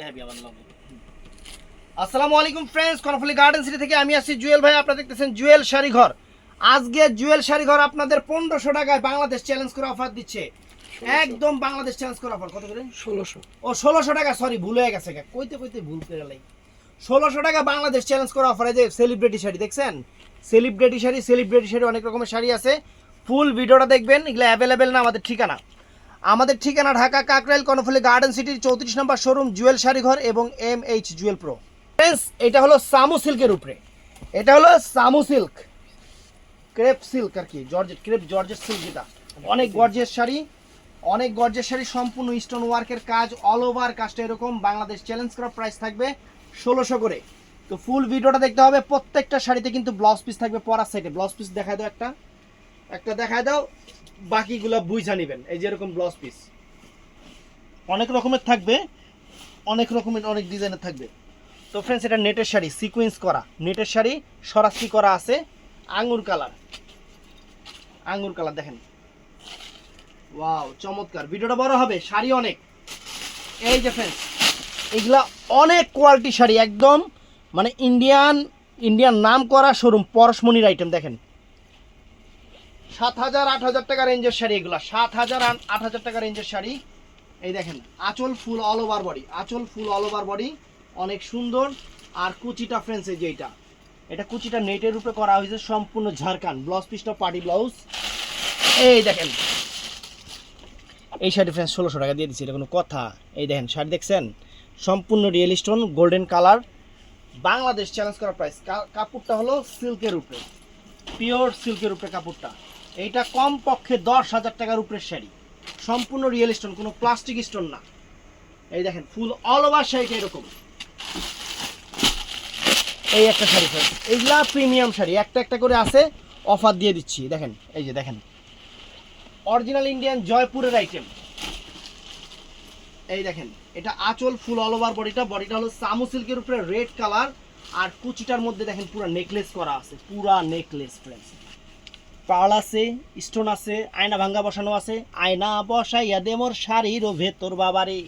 দেখাবি আমার লগে আসসালামু আলাইকুম ফ্রেন্ডস কর্নফুলি গার্ডেন সিটি থেকে আমি আসছি জুয়েল ভাই আপনারা দেখতেছেন জুয়েল শাড়ি ঘর আজকে জুয়েল শাড়ি ঘর আপনাদের পনেরোশো টাকায় বাংলাদেশ চ্যালেঞ্জ করে অফার দিচ্ছে। একদম বাংলাদেশ চ্যালেঞ্জ করে অফার কত করে? ষোলোশো। ও ষোলোশো টাকা সরি ভুল হয়ে গেছে কইতে কইতে ভুল করে লাই ষোলোশো টাকা বাংলাদেশ চ্যালেঞ্জ করা অফার যে সেলিব্রিটি শাড়ি দেখছেন? সেলিব্রিটি শাড়ি সেলিব্রিটি শাড়ি অনেক রকমের শাড়ি আছে। ফুল ভিডিওটা দেখবেন এগুলো অ্যাভেলেবেল না আমাদের ঠিকানা। আমাদের ঠিকানা ঢাকা কাকরাইল কর্ণফুলি গার্ডেন সিটির চৌত্রিশ নম্বর শোরুম, জুয়েল শাড়ি ঘর এবং M H jewel pro. Friends এটা হলো সামু সিল্কের উপরে। এটা হলো সামু সিল্ক। ক্রেপ সিল্ক আর কি, জর্জেট, ক্রেপ জর্জেট সিল্ক যেটা। অনেক গর্জের শাড়ি, অনেক গর্জের শাড়ি, সম্পূর্ণ স্টোন ওয়ার্কের কাজ অল ওভার কাজটা এরকম। বাংলাদেশ চ্যালেঞ্জ করা প্রাইস থাকবে ষোলোশো করে। তো ফুল ভিডিওটা দেখতে হবে, প্রত্যেকটা শাড়িতে কিন্তু ব্লাউজ পিস থাকবে পরার সাইডে ব্লাউজ পিস দেখায় দাও একটা। একটা দেখায় দাও। বাকিগুলো বুঝা নেবেন, এই যে এরকম ব্লাউজ পিস অনেক রকমের থাকবে, অনেক রকমের, অনেক ডিজাইনের থাকবে। তো ফ্রেন্ডস এটা নেটের শাড়ি সিকোয়েন্স করা। নেটের শাড়ি, সরাসরি করা আছে, আঙ্গুর কালার। আঙ্গুর কালার, দেখেন। ওয়াও চমৎকার। ভিডিওটা বড় হবে, শাড়ি অনেক। এই যে ফ্রেন্ডস এগুলা অনেক কোয়ালিটি শাড়ি, একদম মানে ইন্ডিয়ান ইন্ডিয়ান নাম করা শোরুম পরশমণির আইটেম দেখেন। সাত হাজার আট হাজার টাকা রেঞ্জের শাড়ি এগুলা। সাত হাজার আট হাজার টাকা রেঞ্জের শাড়ি। এই দেখেন, আঁচল ফুল অল ওভার বডি আঁচল ফুল অল ওভার বডি অনেক সুন্দর। আর কুচিটা ফ্রেন্ডস এই যে এটা। এটা কুচিটা নেটের উপরে করা হয়েছে সম্পূর্ণ ঝাড়খান ব্লাউজ পিসটা পার্টি ব্লাউজ এই দেখেন, এই শাড়ি ফ্রেন্স ষোলোশো টাকা দিয়ে দিচ্ছি এটা কোনো কথা। এই দেখেন, শাড়ি দেখছেন? সম্পূর্ণ real stone golden colour Bangladesh challenge করা প্রাইস কাপড়টা হলো সিল্কের উপরে পিওর সিল্কের উপরে কাপড়টা। এইটা কম পক্ষে দশ হাজার টাকার উপরের শাড়ি। সম্পূর্ণ রিয়েল স্টোন কোনো প্লাস্টিক স্টোন না। এই দেখেন ফুল অল ওভার শাড়িটা এরকম। এই একটা শাড়ি ফ্রেন্ডস এইগুলা প্রিমিয়াম শাড়ি। একটা একটা করে আছে অফার দিয়ে দিচ্ছি। দেখেন, এই যে দেখেন। অরিজিনাল ইন্ডিয়ান জয়পুরের আইটেম এই দেখেন, এটা আঁচল ফুল অল ওভার বডিটা বডিটা হলো সামু সিল্কের উপরে রেড কালার আর কুচিটার মধ্যে দেখেন, পুরো নেকলেস করা আছে। পুরা নেকলেস ফ্রেন্ডস পাল আছে, স্টোন আছে, আয়না ভাঙ্গা বসানো আছে। আয়না বসাইয়া দে মোর শাড়ির ও ভেতর বাবারে।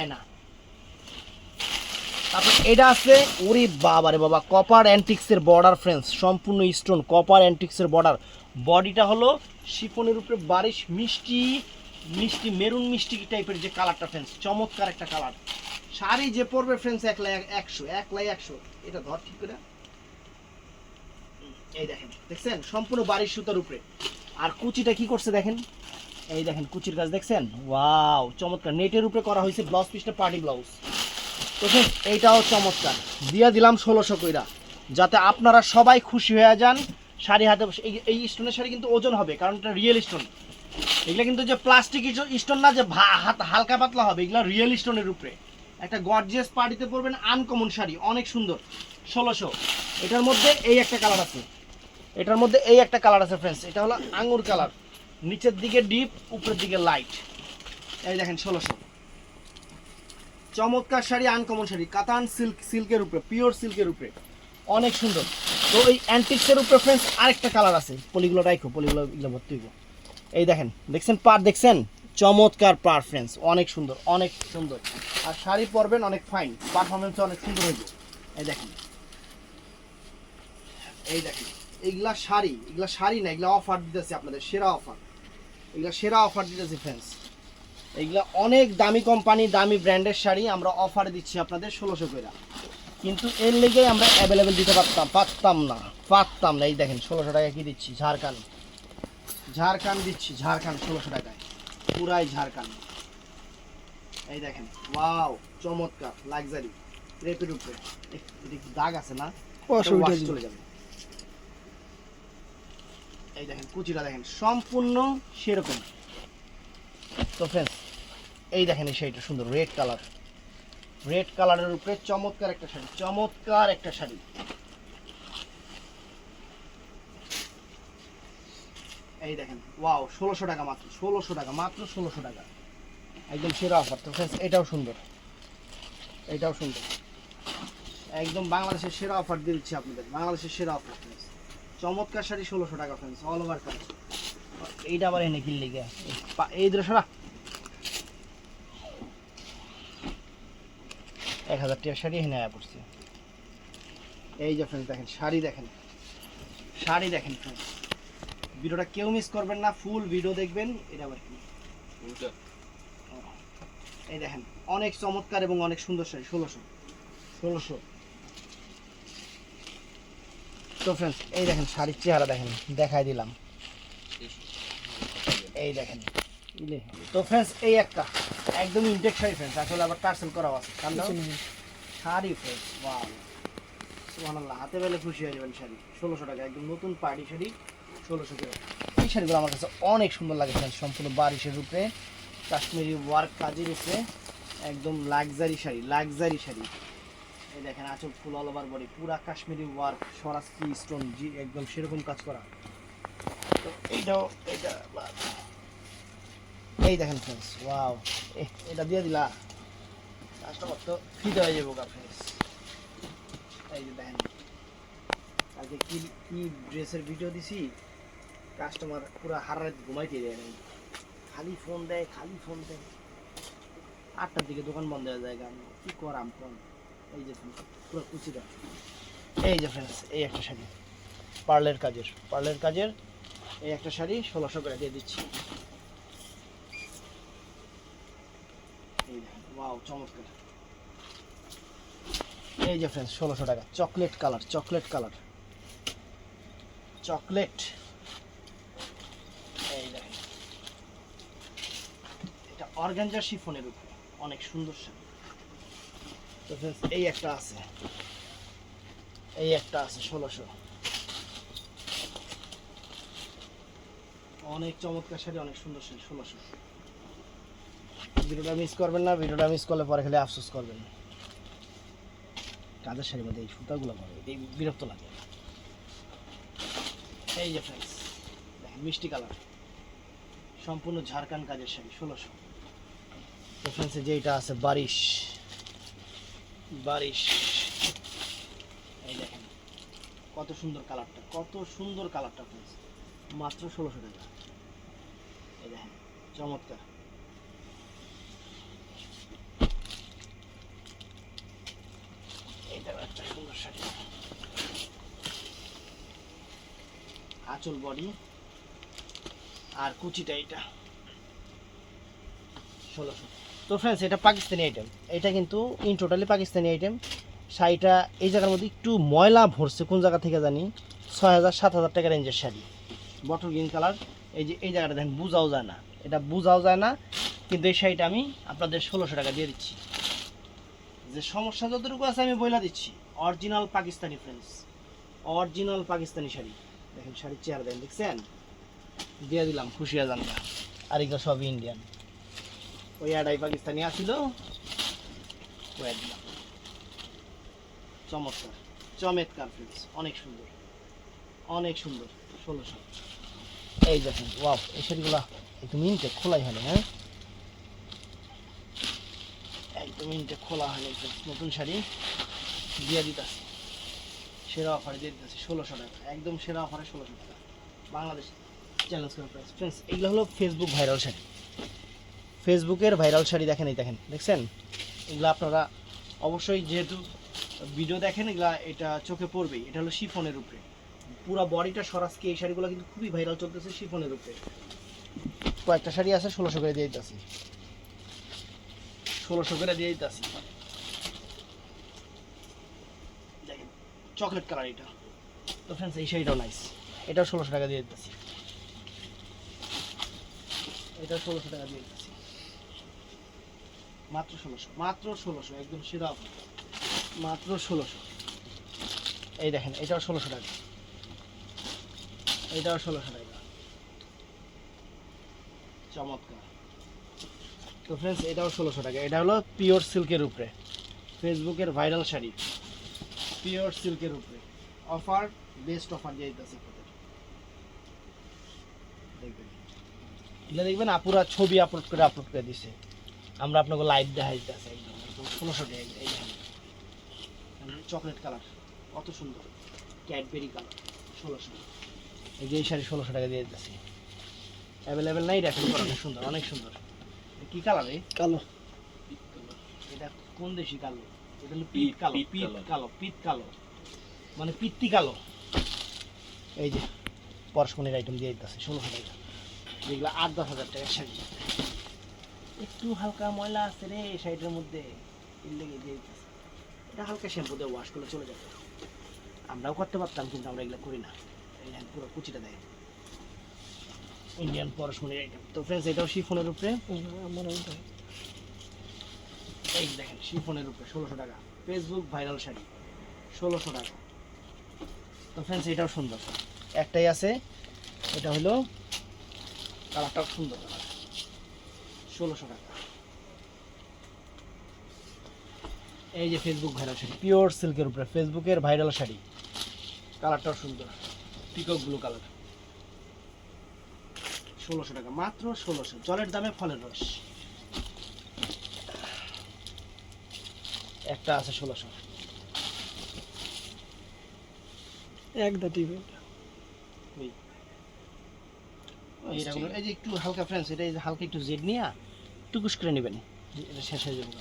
আয়না। তারপর এটা আছে, ওরে বাবারে বাবা কপার অ্যান্টিক্সের বর্ডার ফ্রেন্ডস সম্পূর্ণ স্টোন কপার অ্যান্টিক্সের বর্ডার বডিটা হলো শিফনের উপরে বারিশ, মিষ্টি মিষ্টি, মেরুন মিষ্টি টাইপের যে কালারটা ফ্রেন্ডস চমৎকার একটা কালার শাড়ি যে পরবে ফ্রেন্ডস এক লাই একশো, এক লাই একশো। এটা ধর ঠিক করে। এই দেখেন দেখছেন? সম্পূর্ণ বাড়ির সুতার উপরে। আর কুচিটা কি করছে দেখেন? এই দেখেন কুচির কাজ দেখছেন? ওয়াও চমৎকার। নেটের উপরে করা হয়েছে ব্লাউজ পিসটা পার্টি ব্লাউজ friends, এইটাও চমৎকার। দিয়া দিলাম ষোলোশো কইরা। যাতে আপনারা সবাই খুশি হয়ে যান শাড়ি হাতে এই স্টোনের শাড়ি কিন্তু ওজন হবে কারণ এটা রিয়েল স্টোন এগুলো কিন্তু যে প্লাস্টিক স্টোন না যে হাত- হালকা পাতলা হবে এগুলো রিয়েল স্টোনের উপরে। একটা গর্জিয়াস পার্টিতে পরবেন আনকমন শাড়ি অনেক সুন্দর। ষোলোশো। এটার মধ্যে এই একটা কালার আছে। এটার মধ্যে এই একটা কালার আছে ফ্রেন্ডস এটা হলো আঙ্গুর কালার। নিচের দিকে ডিপ উপরের দিকে লাইট এই দেখেন, ষোলোশো। চমৎকার শাড়ি আনকমন শাড়ি। কাতান সিল্ক সিল্কের উপরে পিওর সিল্কের উপরে। অনেক সুন্দর। তো এই অ্যান্টিক্সের উপরে ফ্রেন্ডস আরেকটা কালার আছে। পলিগুলো রাখো পলিগুলো এগুলো ভর্তি এই দেখেন, দেখছেন পার দেখছেন? চমৎকার পার ফ্রেন্ডস অনেক সুন্দর অনেক সুন্দর। আর শাড়ি পরবেন অনেক ফাইন পারফরমেন্স অনেক সুন্দর হইব। এই দেখেন। এই দেখেন। এইগুলা শাড়ি এগুলা শাড়ি না এগুলা অফার দিতেছি আপনাদের সেরা অফার এগুলা সেরা অফার দিতেছি ফ্রেন্ডস এইগুলা অনেক দামি কোম্পানি দামি ব্র্যান্ডের শাড়ি আমরা অফার দিচ্ছি আপনাদের ষোলোশো করে কিন্তু এর লেগে আমরা অ্যাভেলেবেল দিতে পারতাম পারতাম না পারতাম না। এই দেখেন ষোলোশো টাকা কি দিচ্ছি? ঝাড়খান্ড ঝাড়খান্ড দিচ্ছি ঝাড়খান্ড ষোলোশো টাকায়। পুরাই ঝাড়খান্ড এই দেখেন ওয়াও চমৎকার লাক্সারি রেপের উপরে। দাগ আছে না? চলে যাবে। এই দেখেন, কুচিটা দেখেন, সম্পূর্ণ সেরকম। তো ফ্রেন্ডস এই দেখেন এই শাড়িটা, সুন্দর রেড কালার রেড কালারের উপরে চমৎকার একটা শাড়ি, চমৎকার একটা শাড়ি। এই দেখেন ওয়াও ষোলোশো টাকা মাত্র, ষোলোশো টাকা, মাত্র ষোলোশো টাকা। একদম সেরা অফার তো ফ্রেন্ডস এটাও সুন্দর। এটাও সুন্দর। একদম বাংলাদেশের সেরা অফার দিচ্ছি আপনাদের, বাংলাদেশের সেরা অফার ফ্রেন্ডস চমৎকার শাড়ি ষোলোশো টাকা ফ্রেন্ডস অল ওভার কাজ এইটা আবার এনে কিনলে গিয়া এই দৃশ্যটা এক হাজার টাকার শাড়ি এখানে আয়া পড়ছে। এই যে ফ্রেন্ডস দেখেন শাড়ি দেখেন। শাড়ি দেখেন ফ্রেন্ডস ভিডিওটা কেউ মিস করবেন না ফুল ভিডিও দেখবেন এটা আবার কি এই দেখেন অনেক চমৎকার এবং অনেক সুন্দর শাড়ি ষোলোশো। ষোলোশো। তো ফ্রেন্ডস এই দেখেন শাড়ির চেহারা দেখেন দেখাই দিলাম। এই দেখেন তো ফ্রেন্ডস এই একটা একদম ইনটেক শাড়ি ফ্রেন্ডস আসলে আবার পার্সেল করা আছে শাড়ি ফ্রেন্ডস ওয়াও সুবহানাল্লাহ হাতে পেলে খুশি হয়ে যাবেন শাড়ি ষোলোশো টাকা একদম নতুন পার্টি শাড়ি ষোলোশো টাকা। এই শাড়িগুলো আমার কাছে অনেক সুন্দর লাগে friends, সম্পূর্ণ বারিশের উপরে কাশ্মীরি ওয়ার্ক কাজের উপরে একদম লাক্সারি শাড়ি লাক্সারি শাড়ি। এই দেখেন ফুল অল ওভার বডি পুরা কাশ্মীরি ওয়ার্ক স্টোন জি, একদম সেরকম কাজ করা। এইটাও বাদ। এই দেখেন ওয়াও এটা দিয়ে দিলা। কাস্টমার তো ফ্রিতে হয়ে যাব এই যে দেখেন, আজকে কি কি ড্রেসের ভিডিও দিছি? কাস্টমার পুরো হারা রাত ঘুমাইতে দেয় খালি ফোন দেয়, খালি ফোন দেয়। আটটার দিকে দোকান বন্ধ হয়ে যায় কি করাম কোন এই যে পুরো কুচি দেয় এই যে ফ্রেন্ডস এই একটা শাড়ি। পার্লের কাজের পার্লের কাজের এই একটা শাড়ি ষোলোশো করে দিয়ে দিচ্ছি। এই যে ফ্রেন্ডস ষোলোশো টাকা। Chocolate colour chocolate colour. Chocolate. এই দেখেন। এটা অর্গানজা শিফনের উপরে, অনেক সুন্দর শাড়ি। তো এই একটা আছে। এই একটা আছে, ষোলোশো। অনেক চমৎকার শাড়ি, অনেক সুন্দর শাড়ি, ষোলোশো। ভিডিওটা মিস করবেন না, ভিডিওটা মিস করলে পরে খালি আফসোস করবেন। কাজের শাড়ির মধ্যে এই সুতাগুলো করে এই বিরক্ত লাগে। এই যে ফ্রেন্ডস মিষ্টি কালার। সম্পূর্ণ ঝাড়খান কাজের শাড়ি, ষোলোশো। তো ফ্রেন্ডসে যেটা আছে বারিশ। বারিশ। এই দেখেন, কত সুন্দর কালারটা, কত সুন্দর কালারটা ফ্রেন্ডস। মাত্র ষোলোশো টাকা। এই দেখেন, চমৎকার। একটা সুন্দর শাড়ি। আঁচল বডি। আর কুচিটা এটা ষোলোশো। তো ফ্রেন্ডস এটা পাকিস্তানি আইটেম এটা কিন্তু ইন টোটালি পাকিস্তানি আইটেম শাড়িটা এই জায়গার মধ্যে একটু ময়লা ভরছে, কোন জায়গা থেকে জানি? ছয় হাজার, সাত হাজার টাকা রেঞ্জের শাড়ি। বটল গ্রিন কালার এই যে, এই জায়গাটা দেখেন, বুঝাও যায় না। এটা বুঝাও যায় না, কিন্তু এই শাড়িটা আমি আপনাদের ষোলোশো টাকা দিয়ে দিচ্ছি। যে সমস্যা যতটুকু আছে আমি বইলা দিচ্ছি। Original Pakistani friends original Pakistani sari. দেখেন, শাড়ির চেয়ার দেখেন, দেখছেন? দিয়ে দিলাম, খুশি যান আর এগুলো সবই ইন্ডিয়ান ওই আড়াই পাকিস্তানি দিলাম, চমৎকার চমৎকার ফ্রেন্ডস অনেক সুন্দর অনেক সুন্দর ষোলোশো এই দেখেন, ওয়াও, এই শাড়িগুলা একটু মিনিটে খোলাই হলে হ্যাঁ? একদম মিনিটে খোলা হয়নি একদম নতুন শাড়ি দিয়ে দিতেছি। সেরা অফারে দিয়ে দিতেছি ষোলোশো টাকা একদম সেরা অফারে ষোলোশো টাকা বাংলাদেশ চ্যালেঞ্জ প্রাইস ফ্রেন্ডস এগুলো হলো ফেসবুক ভাইরাল শাড়ি। ফেসবুকের ভাইরাল শাড়ি দেখেন, এই দেখেন, দেখছেন? এগুলো আপনারা অবশ্যই যেহেতু ভিডিও দেখেন, এগুলা এটা চোখে পড়বেই। এটা হলো শিফনের উপরে। পুরো বডিটা সরাসকি এই শাড়িগুলো কিন্তু খুবই ভাইরাল চলতেছে শিফনের উপরে। কয়েকটা শাড়ি আছে, ষোলোশো করে দিয়ে দিতেছি। ষোলোশো করে দিয়ে দিতেছি। চকলেট কালার এটা। তো ফ্রেন্ডস এই শাড়িটাও নাইস এটাও ষোলোশো টাকা দিয়ে দিতেছি। এটা ষোলোশো টাকা দিয়ে দিতেছি। মাত্র ষোলোশো মাত্র ষোলোশো, একদম সেরা। মাত্র ষোলোশো। এই দেখেন, এটাও ষোলোশো টাকা। এটাও ষোলোশো টাকা। চমৎকার। তো ফ্রেন্ডস এটাও ষোলোশো টাকা। এটা হলো পিওর সিল্কের উপরে। ফেসবুকের ভাইরাল শাড়ি। পিওর সিল্কের উপরে। অফার বেস্ট অফার দিয়ে দিতেছে দেখবেন। এগুলো দেখবেন, আপুরা ছবি আপলোড করে আপলোড করে দিছে। আমরা আপনাকে লাইভ দেখা দিতেছে একদম। একদম ষোলোশো টাকা এই চকলেট কালার কত সুন্দর। ক্যাডবেরি কালার ষোলোশো। এই যে এই শাড়ি ষোলোশো টাকা দিয়ে দিতেছি। অ্যাভেলেবেল নাই দেখেন অনেক সুন্দর অনেক সুন্দর। কি কালার রে কালো। এটা কোন দেশি কালো? এটা হলো পিত কালো পিত পিত কালো। পিত কালো। মানে পিত্তি কালো। এই যে পরশমনির আইটেম দিয়ে দিতেছে ষোলো হাজার টাকা। যেগুলো আট দশ হাজার টাকার শাড়ি। একটু হালকা ময়লা আছে রে এই শাড়িটার মধ্যে। লেগে দিয়ে এটা হালকা শ্যাম্পু দিয়ে ওয়াশ করলে চলে যাবে। আমরাও করতে পারতাম, কিন্তু আমরা এগুলো করি না। এই পুরো কুচিটা দেয়। ইন্ডিয়ান পরশমনির আইটেম তো ফ্রেন্ডস এটাও শিফনের উপরে। এই দেখেন, শিফনের উপরে, ষোলোশো টাকা। ফেসবুক ভাইরাল শাড়ি, ষোলোশো টাকা। তো ফ্রেন্ডস এটাও সুন্দর। একটাই আছে, এটা হলো কালারটাও সুন্দর। ষোলোশো টাকা। এই যে ফেসবুক ভাইরাল শাড়ি পিওর সিল্কের উপরে ফেসবুকের ভাইরাল শাড়ি। কালারটাও সুন্দর। পিকক ব্লু কালার ষোলোশো টাকা মাত্র ষোলোশো। জলের দামে ফলের রস। একটা আছে ষোলোশো। এক দা টিভি। এই। যে একটু হালকা ফ্রেন্স এটা এই যে হালকা একটু জেড নিয়ে টুকুস করে নেবেন। এটা শেষ হয়ে যাবে।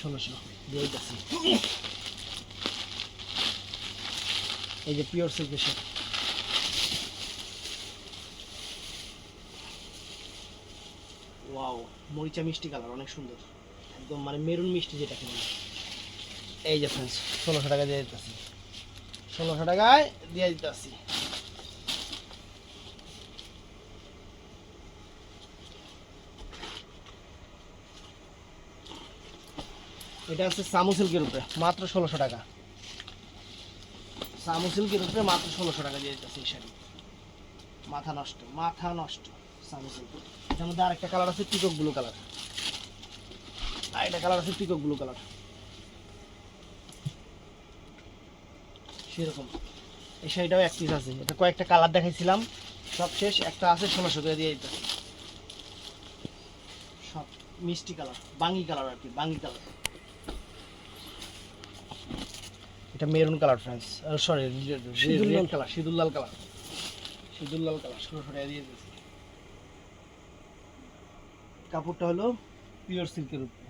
ষোলোশো দিয়ে দিচ্ছি এই যে পিওর সিল্কের শাড়ি ওয়াও মরিচা মিষ্টি কালার অনেক সুন্দর। একদম মানে মেরুন মিষ্টি যেটা কিনে এই যে ফ্রেন্ডস ষোলোশো টাকা দিয়ে দিতেছি। ষোলোশো টাকায় দিয়ে দিতেছি। এটা হচ্ছে সামু সিল্কের উপরে, মাত্র ষোলোশো টাকা। সামু সিল্কের উপরে মাত্র ষোলোশো টাকা দিয়ে দিতেছে এই শাড়ি। মাথা নষ্ট মাথা নষ্ট সামু সিল্ক। এটার মধ্যে আরেকটা কালার আছে পিকক ব্লু কালার। আর একটা কালার আছে পিকক ব্লু কালার। সেরকম। এই শাড়িটাও এক পিস আছে। এটা কয়েকটা কালার দেখাইছিলাম। সব শেষ, একটা আছে ষোলোশো করে দিয়ে দিতেছে। সব মিষ্টি কালার, বাঙ্গি কালার আর কি, বাঙ্গি কালার। এটা মেরুন কালার ফ্রেন্ডস সরি সিঁদুর লাল। Red colour. সিঁদুর লাল কালার। সিঁদুর লাল কালার ষোলোশো টাকা দিয়ে দিয়েছি। কাপড়টা হলো পিওর সিল্কের উপরে।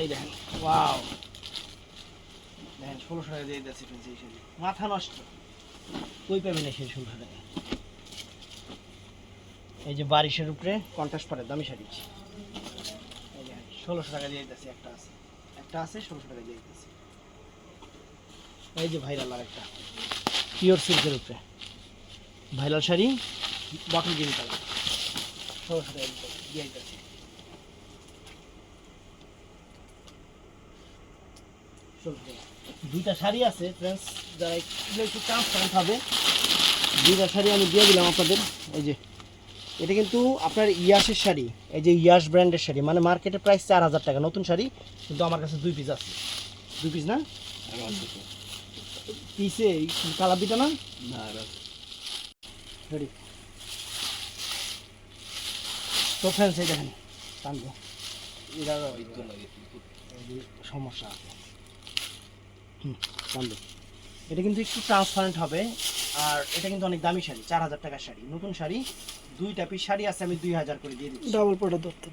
এই দেখেন ওয়াও দেখেন ষোলোশো টাকা দিয়ে দিয়েছি ফ্রেন্ডস এই শাড়ি। মাথা নষ্ট। কই পাবেন এই শাড়ি ষোলোশো টাকা এই যে বারিশের উপরে কন্ট্রাস্ট পারে দামি শাড়ি। ষোলোশো টাকা দিয়ে দিতেছি, একটা আছে। একটা আছে, ষোলোশো টাকা দিয়ে দিতেছি। এই যে ভাইরাল আর একটা পিওর সিল্কের উপরে। ভাইরাল শাড়ি ষোলোশো টাকা দিয়ে দিতেছি দুইটা শাড়ি আছে ফ্রেন্ডস যারা একটু একটু ট্রান্সপারেন্ট হবে, দুইটা শাড়ি আমি দিয়ে দিলাম আপনাদের। এই যে এটা কিন্তু আপনার ইয়াসের শাড়ি এই যে ইয়াস ব্র্যান্ডের শাড়ি মানে মার্কেটে প্রাইস চার হাজার টাকা নতুন শাড়ি কিন্তু আমার কাছে দুই পিস আছে। দুই পিস না? পিসে কালার দুটা না? তো ফ্রেন্ডস এই দেখেন টানবো। সমস্যা আছে। হুম টানবো। এটা কিন্তু একটু ট্রান্সপারেন্ট হবে আর এটা কিন্তু অনেক দামি শাড়ি চার হাজার টাকার শাড়ি নতুন শাড়ি। দুইটা পিস শাড়ি আছে আমি দুই হাজার করে দিয়ে দিচ্ছি। ডাবল পটা দপ্তর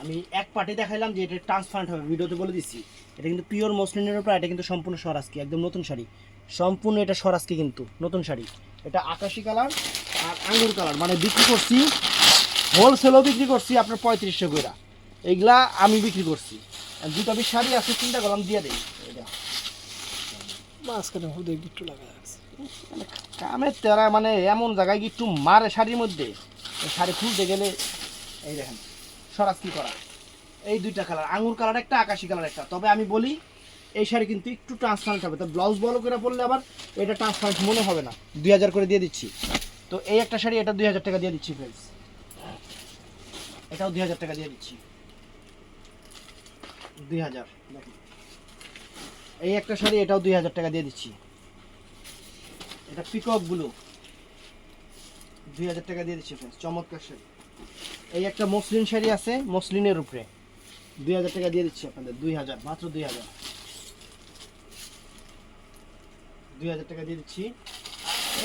আমি এক পার্টি দেখাইলাম যে এটা ট্রান্সপারেন্ট হবে ভিডিওতে বলে দিচ্ছি। এটা কিন্তু পিওর মসলিনের উপর এটা কিন্তু সম্পূর্ণ স্বরাজকি একদম নতুন শাড়ি। সম্পূর্ণ এটা স্বরাজকি কিন্তু নতুন শাড়ি। এটা আকাশি কালার আর আঙ্গুর কালার মানে বিক্রি করছি হোলসেলও বিক্রি করছি আপনার পঁয়ত্রিশশো কইরা। এইগুলা আমি বিক্রি করছি। দুটো পিস শাড়ি আছে চিন্তা করলাম দিয়ে দেই। এটা। মাঝখানে হুদে গিট্টু লাগা আছে কামের তেরা মানে এমন জায়গায় কি একটু মারে শাড়ির মধ্যে। শাড়ি খুলতে গেলে, এই দেখেন সরাস কি করা। এই দুইটা কালার আঙুর কালার একটা, আকাশি কালার একটা। তবে আমি বলি, এই শাড়ি কিন্তু একটু ট্রান্সপারেন্ট হবে। তো ব্লাউজ বলো করে পরলে আবার এটা ট্রান্সপারেন্ট মনে হবে না। দুই হাজার করে দিয়ে দিচ্ছি। তো এই একটা শাড়ি, এটা দুই হাজার টাকা দিয়ে দিচ্ছি ফ্রেন্ডস এটাও দুই হাজার টাকা দিয়ে দিচ্ছি। দুই হাজার এই একটা শাড়ি, এটাও দুই হাজার টাকা দিয়ে দিচ্ছি। এটা পিকক ব্লু দুই হাজার টাকা দিয়ে দিচ্ছি ফ্রেন্ডস চমৎকার শাড়ি। এই একটা মসলিন শাড়ি আছে, মসলিনের উপরে। দুই হাজার টাকা দিয়ে দিচ্ছি আপনাদের, দুই হাজার, মাত্র দুই হাজার। দুই হাজার টাকা দিয়ে দিচ্ছি।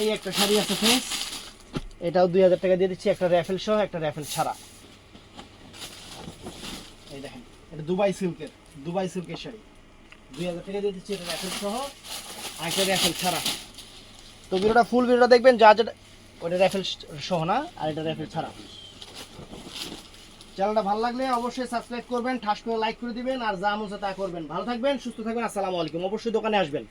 এই একটা শাড়ি আছে ফ্রেন্ডস এটাও দুই হাজার টাকা দিয়ে দিচ্ছি, একটা র্যাফেল সহ, একটা র্যাফেল ছাড়া। এই দেখেন, এটা দুবাই সিল্কের দুবাই সিল্কের শাড়ি। দুই হাজার টাকা দিয়ে দিচ্ছি, এটা র্যাফেল সহ, আর একটা র্যাফেল ছাড়া। তো ভিডিওটা ফুল ভিডিওটা দেখবেন, যা যেটা ওটা র্যাফেল সহ না, আর এটা র্যাফেল ছাড়া। চ্যানেলটা ভালো লাগলে অবশ্যই সাবস্ক্রাইব করবেন, ঠাস করে লাইক করে দিবেন, আর যা মজা তা করবেন। ভালো থাকবেন, সুস্থ থাকবেন, আসসালামু আলাইকুম। অবশ্যই দোকানে আসবেন।